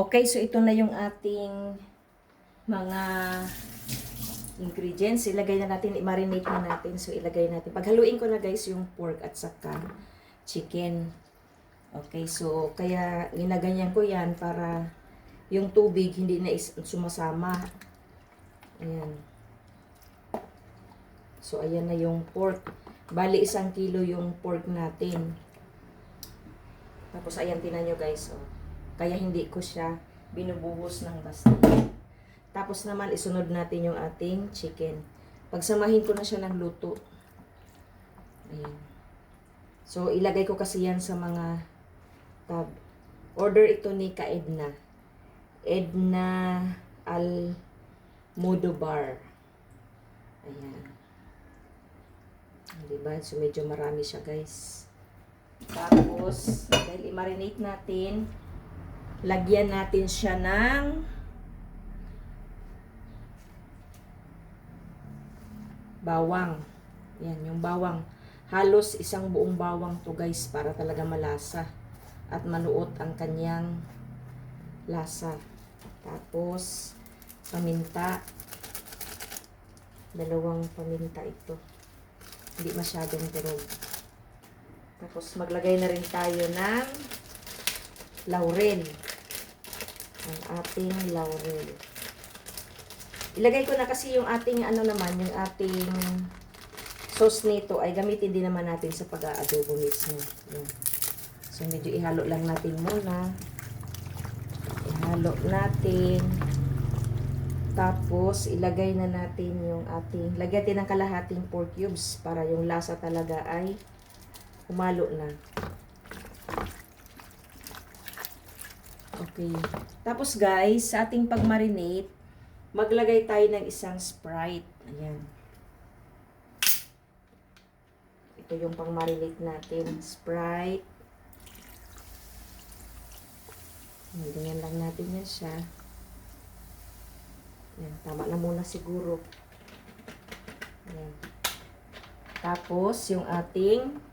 Okay, so ito na yung ating mga ingredients. Ilagay na natin, i-marinate na natin. So, ilagay natin. Paghaluin ko na guys yung pork at saka chicken. Okay, so, kaya ginaganyan ko yan para yung tubig hindi na sumasama. Ayan. So, ayan na yung pork. Bali, isang kilo yung pork natin. Tapos, ayan, tinan nyo guys. Oh. Kaya hindi ko siya binubuhos ng basta. Tapos naman, isunod natin yung ating chicken. Pagsamahin ko na siya ng luto. Ayan. So, ilagay ko kasi yan sa mga tab. Order ito ni Ka Edna. Edna Al Modobar. Ayan. Diba? So, medyo marami siya, guys. Tapos, dahil i-marinate natin, lagyan natin siya ng bawang. Yan, yung bawang. Halos isang buong bawang to guys para talaga malasa at manuot ang kanyang lasa. Tapos, paminta. Dalawang paminta ito. Hindi masyadong durog. Tapos, maglagay na rin tayo ng laurel. Ang ating laurel. Ilagay ko na kasi yung ating ano naman, yung ating sauce nito ay gamitin din naman natin sa pag-aadobo mismo. So, medyo ihalo lang natin muna. Ihalo natin. Tapos, ilagay na natin yung ating, lagyan natin ng kalahating pork cubes para yung lasa talaga ay humalo na. Okay. Tapos guys, sa ating pag-marinate, maglagay tayo ng isang Sprite. Ayan. Ito yung pang-marinate natin. Sprite. Ganyan lang natin yan siya. Ayan, tama na muna siguro. Ayan. Tapos, yung ating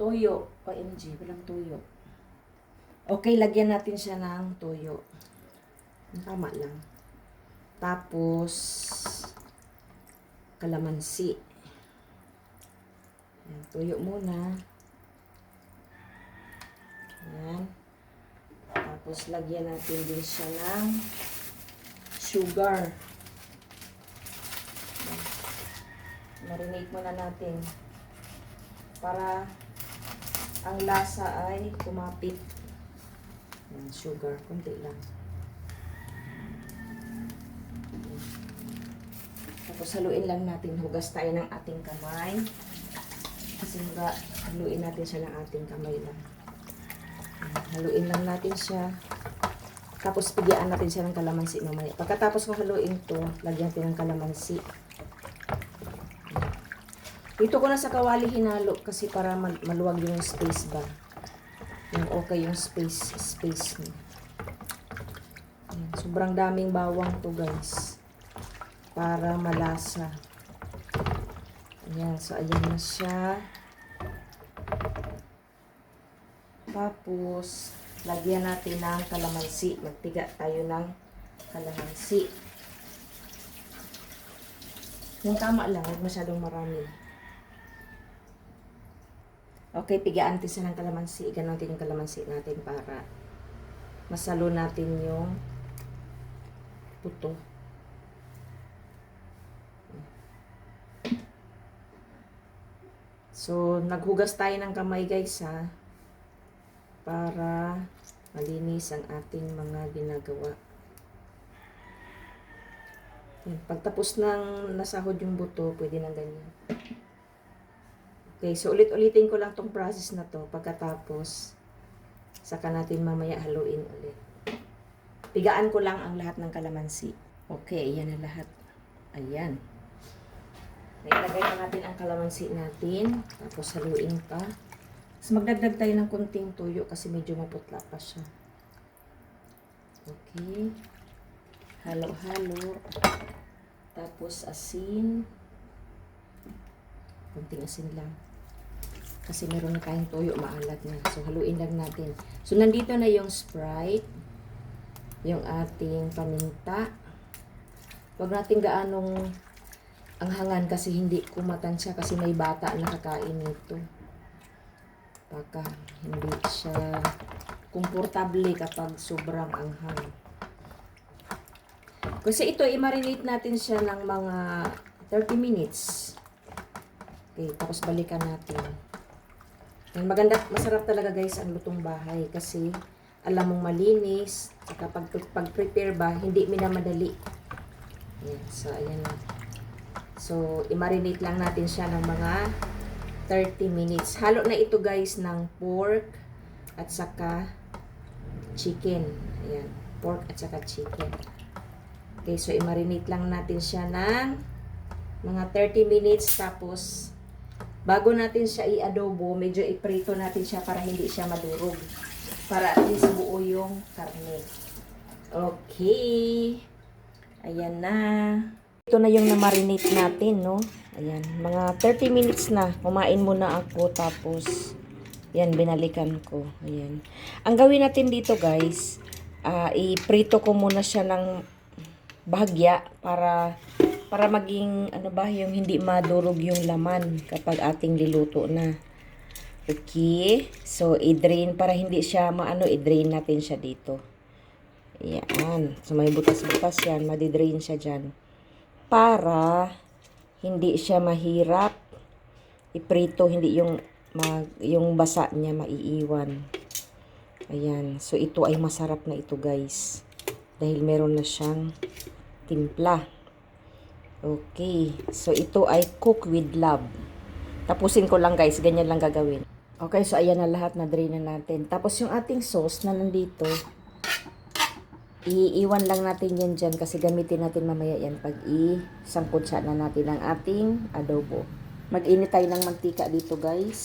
toyo. OMG, walang toyo. Okay, lagyan natin siya ng toyo. Tama lang. Tapos, kalamansi. Ayan, tuyo muna. Ayan. Tapos, lagyan natin din siya ng sugar. Ayan. Marinate muna natin. Para ang lasa ay kumapit. Ayan, sugar. Kunti lang. Tapos haluin lang natin. Hugas tayo ng ating kamay. Kasi huga, haluin natin siya ng ating kamay lang. Haluin lang natin siya. Tapos pigyaan natin siya ng kalamansi mamaya. Pagkatapos ko haluin to, lagyan natin ng kalamansi. Dito ko na sa kawali hinalo kasi para mal- maluwag yung space ba. Yung okay yung space space niya. Ayan, Sobrang daming bawang to guys para malasa. Ayan, so ayan na siya. Tapos, lagyan natin ng kalamansi. Magtiga tayo ng kalamansi. Yung tama lang, huwag masyadong marami. Okay, pigaan natin siya ng kalamansi. Ganon natin yung kalamansi natin para masalo natin yung puto. So, naghugas tayo ng kamay guys ha. Para malinis ang ating mga ginagawa. Yan. Pagtapos ng nasahod yung buto, pwede na ganyan. Okay, so ulit-ulitin ko lang tong process na to. Pagkatapos, saka natin mamaya haluin ulit. Pigaan ko lang ang lahat ng kalamansi. Okay, ayan na lahat. Ayan. Nailagay na natin ang kalamansi natin. Tapos haluin pa. Tapos magdagdag tayo ng kunting tuyo kasi medyo maputla pa siya. Okay. Halo-halo. Tapos asin. Kunting asin lang. Kasi meron tayong toyo, maalat na. So, haluin lang natin. So, nandito na yung Sprite. Yung ating paminta. Huwag natin gaanong ang hangan kasi hindi kumatansya kasi may bata na kakain nito. Baka hindi siya komportable kapag sobrang anghang. Kasi ito, i-marinate natin siya ng mga 30 minutes. Okay, tapos balikan natin. Maganda, masarap talaga guys ang lutong bahay kasi alam mong malinis, saka pag, pag-prepare ba, hindi minamadali. Yan, so ayan na. So, i-marinate lang natin siya ng mga 30 minutes. Halo na ito guys ng pork at saka chicken. Ayan, pork at saka chicken. Okay, so i-marinate lang natin siya ng mga 30 minutes tapos bago natin siya i-adobo, medyo iprito natin siya para hindi siya madurog. Para at least buo yung karne. Okay. Ayan na. Ito na yung na-marinate natin, no? Ayan, mga 30 minutes na. Kumain muna ako tapos yan, binalikan ko. Ayan. Ang gawin natin dito, guys, ah iprito ko muna siya ng bahagya para para maging ano ba yung hindi madurog yung laman kapag ating liluto na. Okay. So i-drain para hindi siya maano i-drain natin siya dito. Yan. So may butas-butas yan, madi-drain siya diyan. Para hindi siya mahirap iprito, hindi yung mag, yung basa niya maiiwan. Ayan. So ito ay masarap na ito, guys. Dahil meron na siyang timpla. Okay. So, ito ay cook with love. Tapusin ko lang guys. Ganyan lang gagawin. Okay. So, ayan na lahat na drain na natin. Tapos, yung ating sauce na nandito, iiwan lang natin yan dyan kasi gamitin natin mamaya yan pag isangkot siya na natin ang ating adobo. Mag-init tayo ng mantika dito guys.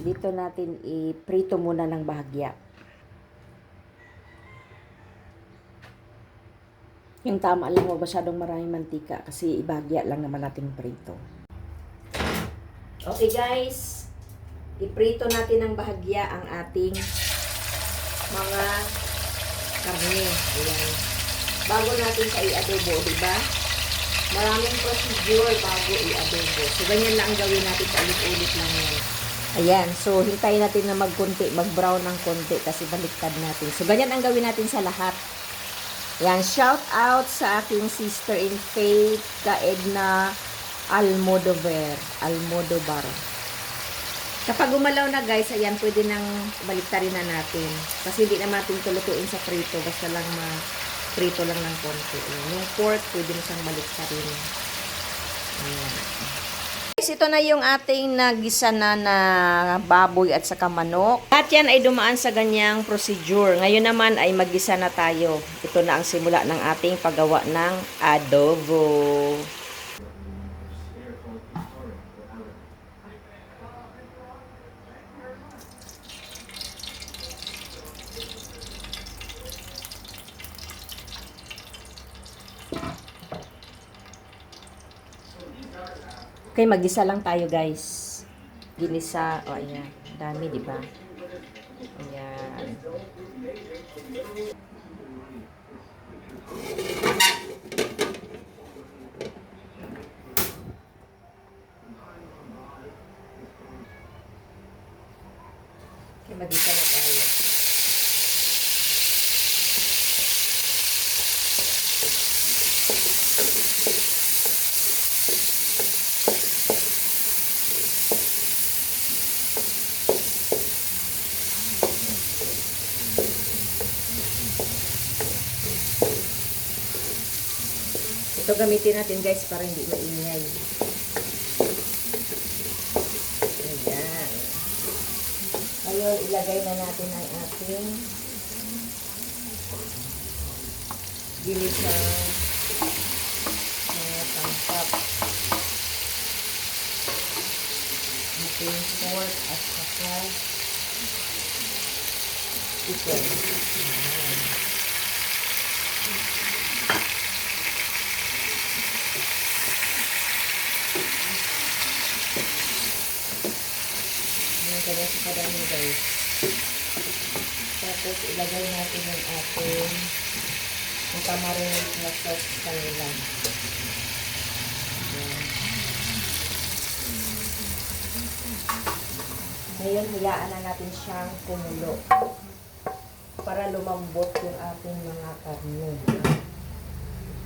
Dito natin i-prito muna ng bahagya. Yung tama lang, huwag masyadong maraming mantika kasi ibagya lang naman natin prito. Okay guys, iprito natin ng bahagya ang ating mga karne. Ayan. Bago natin siya i-adobo, di ba? Maraming procedure bago i-adobo. So, ganyan lang ang gawin natin. Paulit-ulit lang yan. Ayan. So, hintayin natin na magkunti, mag-brown ng konti kasi baliktad natin. So, ganyan ang gawin natin sa lahat. Yan, shout out sa aking sister in faith, ka Edna Almodovar. Almodovar. Kapag gumalaw na guys, ayan, pwede nang baliktarin na natin. Kasi hindi naman natin tulutuin sa prito, basta lang ma-prito lang ng konti. Yung pork, pwede na siyang baliktarin. Ayan. Ito na yung ating nagisa na na baboy at saka manok. Lahat yan ay dumaan sa ganyang procedure. Ngayon naman ay magisa na tayo. Ito na ang simula ng ating paggawa ng adobo. Okay, magisa lang tayo, guys. Ginisa. Oh, ayan. Dami, di ba? Ayan. Okay, magisa na tayo. Ito gamitin natin guys para hindi maingay. Ayan. Ngayon, ilagay na natin ang ating ginisang mga tangkap. Ating pork at saka chicken. Ayan. Napakadami guys. Tapos ilagay natin yung ating yung tamarinate na sauce sa kanila. Ngayon, hayaan na natin siyang kumulo para lumambot yung ating mga karne.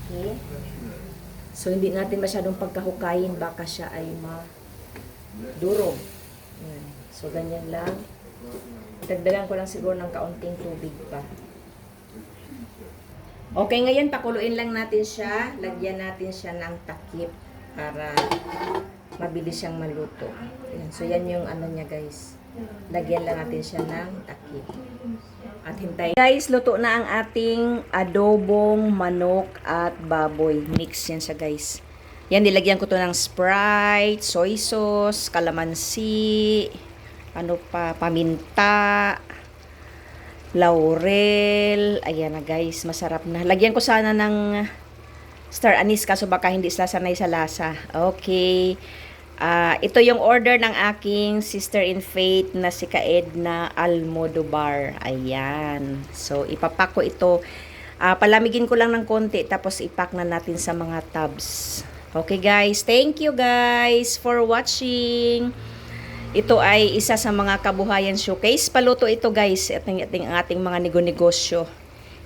Okay? So, hindi natin masyadong pagkahukayin, baka siya ay madurog. Ayan. So, ganyan lang. Dagdagan ko lang siguro ng kaunting tubig pa. Okay, ngayon pakuluin lang natin siya. Lagyan natin siya ng takip para mabilis siyang maluto. Ayan. So, yan yung ano niya guys. Lagyan lang natin siya ng takip. At hintay. Guys, luto na ang ating adobong manok at baboy. Mix yan siya guys. Yan, nilagyan ko to ng Sprite, soy sauce, kalamansi, ano pa, paminta, laurel. Ayan na guys, masarap na. Lagyan ko sana ng star anise kaso baka hindi sila sanay sa lasa. Okay. Ah, ito yung order ng aking sister in faith na si Kaedna Almodovar. Ayan. So, ipapak ko ito. Ah, palamigin ko lang ng konti tapos ipak na natin sa mga tubs. Okay guys, thank you guys for watching. Ito ay isa sa mga kabuhayan showcase. Paluto ito guys, ating, ating, ating mga nego-negosyo.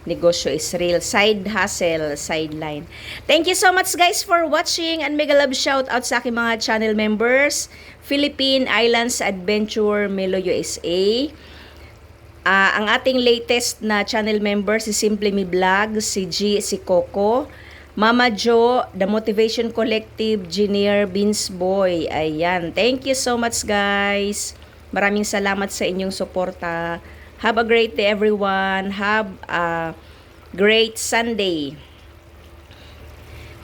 Negosyo is real. Side hustle, sideline. Thank you so much guys for watching and mega love shout out sa aking mga channel members. Philippine Islands Adventure Melo USA. Ah, ang ating latest na channel member si Simply Me Vlog, si G, si Coco, Mama Jo, The Motivation Collective, Junior Beans Boy. Ayan. Thank you so much guys. Maraming salamat sa inyong suporta. Have a great day everyone. Have a great Sunday.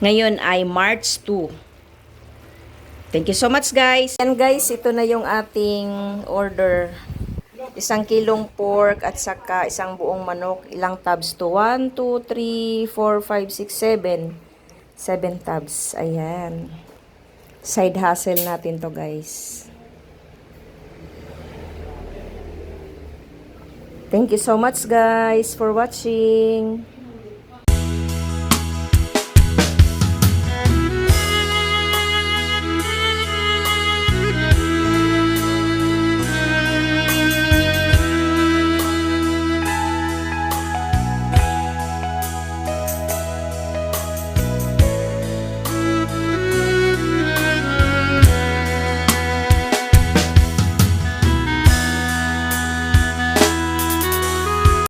Ngayon ay March 2. Thank you so much guys. And guys, ito na yung ating order. Isang kilong pork at saka isang buong manok. Ilang tabs to? 1, 2, 3, 4, 5, 6, 7. 7 tabs. Ayan. Side hustle natin to guys. Thank you so much guys for watching.